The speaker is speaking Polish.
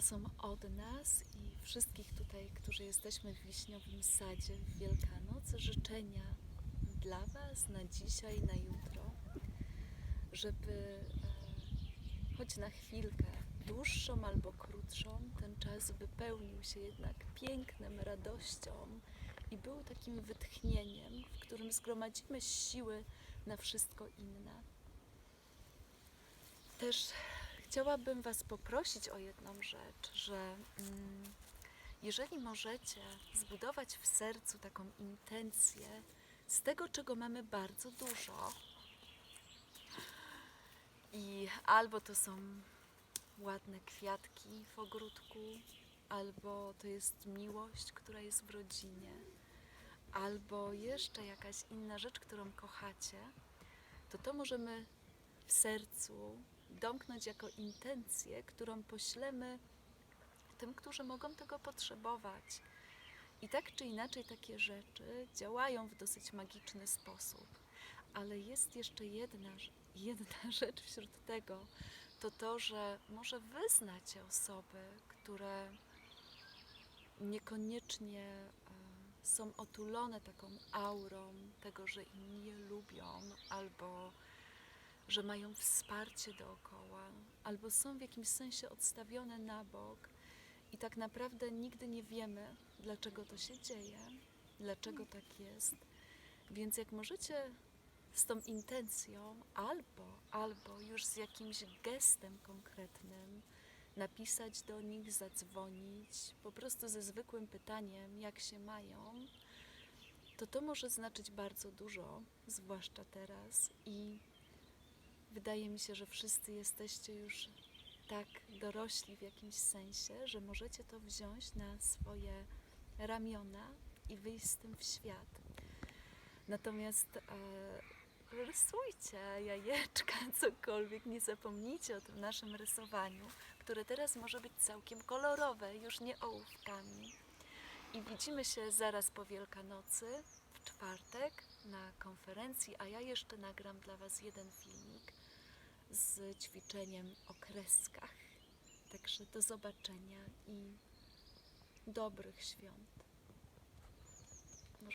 To są od nas i wszystkich tutaj, którzy jesteśmy w Wiśniowym Sadzie w Wielkanoc, życzenia dla Was na dzisiaj, na jutro, żeby e, choć na chwilkę, dłuższą albo krótszą, ten czas wypełnił się jednak pięknem, radością i był takim wytchnieniem, w którym zgromadzimy siły na wszystko inne. Też chciałabym Was poprosić o jedną rzecz, że mm, jeżeli możecie zbudować w sercu taką intencję z tego, czego mamy bardzo dużo, i albo to są ładne kwiatki w ogródku, albo to jest miłość, która jest w rodzinie, albo jeszcze jakaś inna rzecz, którą kochacie, to to możemy w sercu domknąć jako intencję, którą poślemy tym, którzy mogą tego potrzebować. I tak czy inaczej takie rzeczy działają w dosyć magiczny sposób. Ale jest jeszcze jedna, jedna rzecz wśród tego, to to, że może wy znacie osoby, które niekoniecznie e, są otulone taką aurą tego, że inni je lubią, albo że mają wsparcie dookoła, albo są w jakimś sensie odstawione na bok i tak naprawdę nigdy nie wiemy, dlaczego to się dzieje, dlaczego tak jest. Więc jak możecie z tą intencją, albo, albo już z jakimś gestem konkretnym, napisać do nich, zadzwonić, po prostu ze zwykłym pytaniem, jak się mają, to to może znaczyć bardzo dużo, zwłaszcza teraz. I wydaje mi się, że wszyscy jesteście już tak dorośli w jakimś sensie, że możecie to wziąć na swoje ramiona i wyjść z tym w świat. Natomiast e, rysujcie jajeczka, cokolwiek, nie zapomnijcie o tym naszym rysowaniu, które teraz może być całkiem kolorowe, już nie ołówkami. I widzimy się zaraz po Wielkanocy, w czwartek, na konferencji, a ja jeszcze nagram dla Was jeden filmik ćwiczeniem o kreskach. Także do zobaczenia i dobrych świąt.